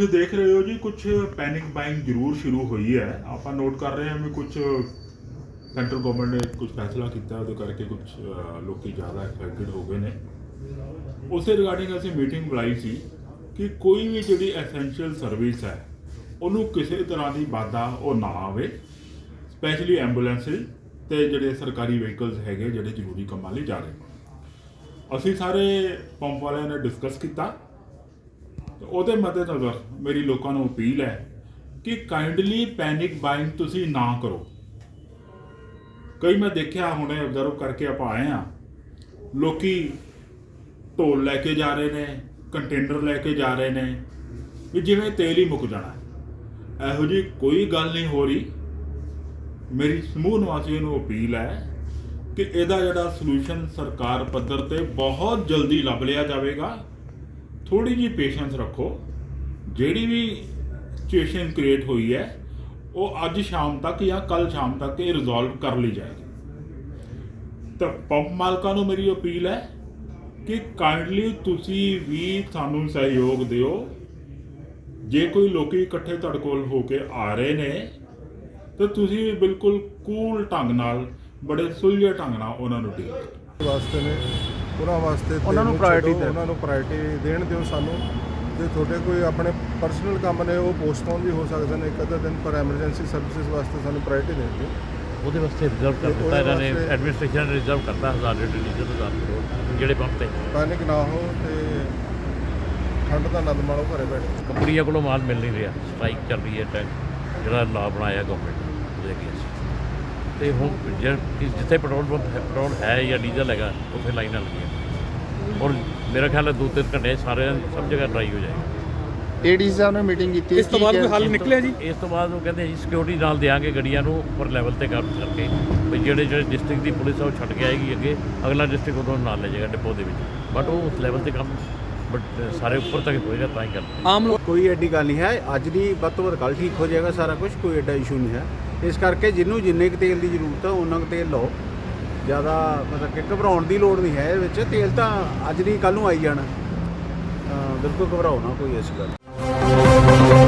ਤੁਸੀਂ ਦੇਖ ਰਹੇ ਹੋ ਜੀ ਕੁਝ ਪੈਨਿਕ ਬਾਇੰਗ ਜ਼ਰੂਰ ਸ਼ੁਰੂ ਹੋਈ ਹੈ। ਆਪਾਂ ਨੋਟ ਕਰ ਰਹੇ ਹਾਂ ਵੀ ਕੁਝ ਸੈਂਟਰ ਗਵਰਨਮੈਂਟ ਨੇ ਕੁਝ ਫੈਸਲਾ ਕੀਤਾ, ਉਹਦੇ ਕਰਕੇ ਕੁਝ ਲੋਕੀ ਜ਼ਿਆਦਾ ਐਕਸਾਈਟਡ ਹੋ ਗਏ ਨੇ। ਉਸੇ ਰਿਗਾਰਡਿੰਗ ਅਸੀਂ ਮੀਟਿੰਗ ਬੁਲਾਈ ਸੀ ਕਿ ਕੋਈ ਵੀ ਜਿਹੜੀ ਐਸੈਂਸ਼ੀਅਲ ਸਰਵਿਸ ਹੈ, ਉਹਨੂੰ ਕਿਸੇ ਤਰ੍ਹਾਂ ਦੀ ਬਾਧਾ ਉਹ ਨਾ ਆਵੇ ਸਪੈਸ਼ਲੀ ਐਂਬੂਲੈਂਸ ਤੇ ਜਿਹੜੇ ਸਰਕਾਰੀ ਵਹੀਕਲਸ ਹੈਗੇ, ਜਿਹੜੇ ਜ਼ਰੂਰੀ ਕੰਮਾਂ ਲਈ ਜਾ ਰਹੇ ਨੇ। ਅਸੀਂ ਸਾਰੇ ਪੰਪ ਵਾਲਿਆਂ ਨੇ ਡਿਸਕਸ ਕੀਤਾ। ਤੇ ਉਹਦੇ ਮੱਦੇਨਜ਼ਰ ਮੇਰੀ ਲੋਕਾਂ ਨੂੰ ਅਪੀਲ ਹੈ ਕਿ ਕਾਈਂਡਲੀ ਪੈਨਿਕ ਬਾਇੰਗ ਤੁਸੀਂ ਨਾ ਕਰੋ। ਕਈ ਮੈਂ ਦੇਖਿਆ ਹੁਣੇ ਅਬਜ਼ਰਵ ਕਰਕੇ ਆਪਾਂ ਆਏ ਆ ਲੋਕੀ ਢੋਲ ਲੈ ਕੇ ਜਾ ਰਹੇ ਨੇ ਕੰਟੇਨਰ ਲੈ ਕੇ ਜਾ ਰਹੇ ਨੇ, ਵੀ ਜਿਵੇਂ ਤੇਲ ਹੀ ਮੁੱਕ ਜਾਣਾ। ਇਹੋ ਜੀ ਕੋਈ ਗੱਲ ਨਹੀਂ ਹੋ ਰਹੀ। ਮੇਰੀ ਸਮੂਹ ਨਿਵਾਸੀਆਂ ਨੂੰ ਅਪੀਲ ਹੈ ਕਿ ਇਹਦਾ ਜਿਹੜਾ ਸੋਲੂਸ਼ਨ ਸਰਕਾਰ ਪੱਧਰ ਤੇ ਬਹੁਤ ਜਲਦੀ ਲੱਭ ਲਿਆ ਜਾਵੇਗਾ। ਥੋੜੀ ਜੀ ਪੇਸ਼ੈਂਸ ਰੱਖੋ। ਜਿਹੜੀ ਵੀ ਸਿਚੁਏਸ਼ਨ ਕ੍ਰੀਏਟ ਹੋਈ ਹੈ, ਉਹ ਅੱਜ ਸ਼ਾਮ ਤੱਕ ਜਾਂ ਕੱਲ ਸ਼ਾਮ ਤੱਕ ਇਹ ਰਿਜ਼ੋਲਵ ਕਰ ਲਈ ਜਾਏਗੀ। ਤਾਂ ਪੰਪ ਮਾਲਕਾਂ ਨੂੰ ਮੇਰੀ ਅਪੀਲ ਹੈ ਕਿ ਕਾਈਂਡਲੀ ਤੁਸੀਂ ਵੀ ਸਾਨੂੰ ਸਹਿਯੋਗ ਦਿਓ। ਜੇ ਕੋਈ ਲੋਕੀ ਇਕੱਠੇ ਤੁਹਾਡੇ ਕੋਲ ਹੋ ਕੇ ਆ ਰਹੇ ਨੇ, ਤਾਂ ਤੁਸੀਂ ਬਿਲਕੁਲ ਕੂਲ ਢੰਗ ਨਾਲ, ਬੜੇ ਸੁਲਝੇ ਢੰਗ ਨਾਲ ਉਹਨਾਂ ਨੂੰ ਡੀਲ ਕਰੋ। ਵਾਸਤੇ ਨੇ ਉਹਨਾਂ ਵਾਸਤੇ ਉਹਨਾਂ ਨੂੰ ਛੱਡੋ, ਦਿਓ। ਉਹਨਾਂ ਨੂੰ ਪ੍ਰਾਇੋਰਟੀ ਦੇਣ ਦਿਓ ਸਾਨੂੰ। ਤੇ ਤੁਹਾਡੇ ਕੋਈ ਆਪਣੇ ਪਰਸਨਲ ਕੰਮ ਨੇ ਉਹ ਪੋਸਟਪੋਨ ਵੀ ਹੋ ਸਕਦੇ ਨੇ ਇੱਕ ਅੱਧਾ ਦਿਨ ਪਰ ਐਮਰਜੈਂਸੀ ਸਰਵਿਸਿਜ਼ ਵਾਸਤੇ ਸਾਨੂੰ ਪ੍ਰਾਇੋਰਟੀ ਦੇਣ ਦਿਓ। ਉਹਦੇ ਵਾਸਤੇ ਰਿਜ਼ਰਵ ਕਰ ਦਿੱਤਾ ਇਹਨਾਂ ਨੇ ਐਡਮਿਨਿਸਟ੍ਰੇਸ਼ਨ ਨੇ ਰਿਜ਼ਰਵ ਕਰਤਾ 1000 ਲੀਟਰ ਡੀਜ਼ਲ ਹਜ਼ਾਰ ਕਰੋੜ ਜਿਹੜੇ ਪੰਪ ਤੇ। ਪੈਨਿਕ ਨਾ ਹੋ ਤੇ ਠੰਡ ਦਾ ਆਨੰਦ ਮਾਣੋ ਘਰੇ ਬੈਠ। ਕੰਪਨੀਆਂ ਕੋਲੋਂ ਮਾਲ ਮਿਲ ਨਹੀਂ ਰਿਹਾ। ਸਟ੍ਰਾਈਕ ਚੱਲ ਰਹੀ ਹੈ ਟੈਕ ਜਿਹੜਾ ਲਾ ਬਣਾਇਆ ਗਵਰਨਮੈਂਟ ਉਹਦੇ ਅਗੇਂਸਟ ਤੇ ਹੁਣ ਜੇ- ਜਿੱਥੇ ਪੈਟਰੋਲ ਪੰਪ ਹੈ ਪੈਟਰੋਲ ਹੈ ਜਾਂ ਡੀਜ਼ਲ ਹੈਗਾ ਉੱਥੇ ਲਾਈਨਾਂ ਲੱਗੀਆਂ। ਔਰ ਮੇਰਾ ਖਿਆਲ ਹੈ ਦੋ ਤਿੰਨ ਘੰਟੇ ਸਾਰੇ ਸਭ ਜਗ੍ਹਾ ਡਰਾਈ ਹੋ ਜਾਏਗੀ। ਏਡੀ ਸਾਹਿਬ ਨੇ ਮੀਟਿੰਗ ਕੀਤੀ ਇਸ ਤੋਂ ਬਾਅਦ ਕੋਈ ਹੱਲ ਨਿਕਲਿਆ ਜੀ? ਇਸ ਤੋਂ ਬਾਅਦ ਉਹ ਕਹਿੰਦੇ ਜੀ ਸਿਕਿਉਰਿਟੀ ਨਾਲ ਦੇਾਂਗੇ ਗੱਡੀਆਂ ਨੂੰ ਉੱਪਰ ਲੈਵਲ ਤੇ ਕੰਮ ਕਰਕੇ। ਵੀ ਜਿਹੜੇ ਜਿਹੜੇ ਡਿਸਟ੍ਰਿਕਟ ਦੀ ਪੁਲਿਸ ਆ ਉਹ ਛੱਡ ਕੇ ਆਏਗੀ ਅੱਗੇ। ਅਗਲਾ ਡਿਸਟ੍ਰਿਕਟ ਉਦੋਂ ਨਾਲ ਲੈ ਜਾਏਗਾ ਡਿਪੋ ਦੇ ਵਿੱਚ। ਬਟ ਉਹ ਉਸ ਲੈਵਲ ਤੇ ਕੰਮ ਬਟ ਸਾਰੇ ਉੱਪਰ ਤੱਕ ਹੋਏਗਾ ਤਾਂ ਹੀ ਕਰ ਆਮ ਲੋਕ ਕੋਈ ਐਡੀ ਗੱਲ ਨਹੀਂ ਹੈ, ਅੱਜ ਦੀ ਵੱਧ ਤੋਂ ਵੱਧ ਕੱਲ ਠੀਕ ਹੋ ਜਾਏਗਾ ਸਾਰਾ ਕੁਝ ਕੋਈ ਐਡਾ ਇਸ਼ੂ ਨਹੀਂ ਹੈ। ਇਸ ਕਰਕੇ ਜਿੰਨੂੰ ਜਿੰਨੇ ਕੁ ਤੇਲ ਦੀ ਜ਼ਰੂਰਤ ਹੈ, ਉਹਨਾਂ ਕੁ ਤੇਲ ਲਓ। ਜ਼ਿਆਦਾ ਮਤਲਬ ਕਿ ਘਬਰਾਉਣ ਦੀ ਲੋੜ ਨਹੀਂ ਹੈ ਇਹਦੇ ਵਿੱਚ। ਤੇਲ ਤਾਂ ਅੱਜ ਨਹੀਂ ਕੱਲ ਨੂੰ ਆਈ ਜਾਣਾ। ਬਿਲਕੁਲ ਘਬਰਾਓ ਨਾ ਕੋਈ ਐਸੀ ਗੱਲ।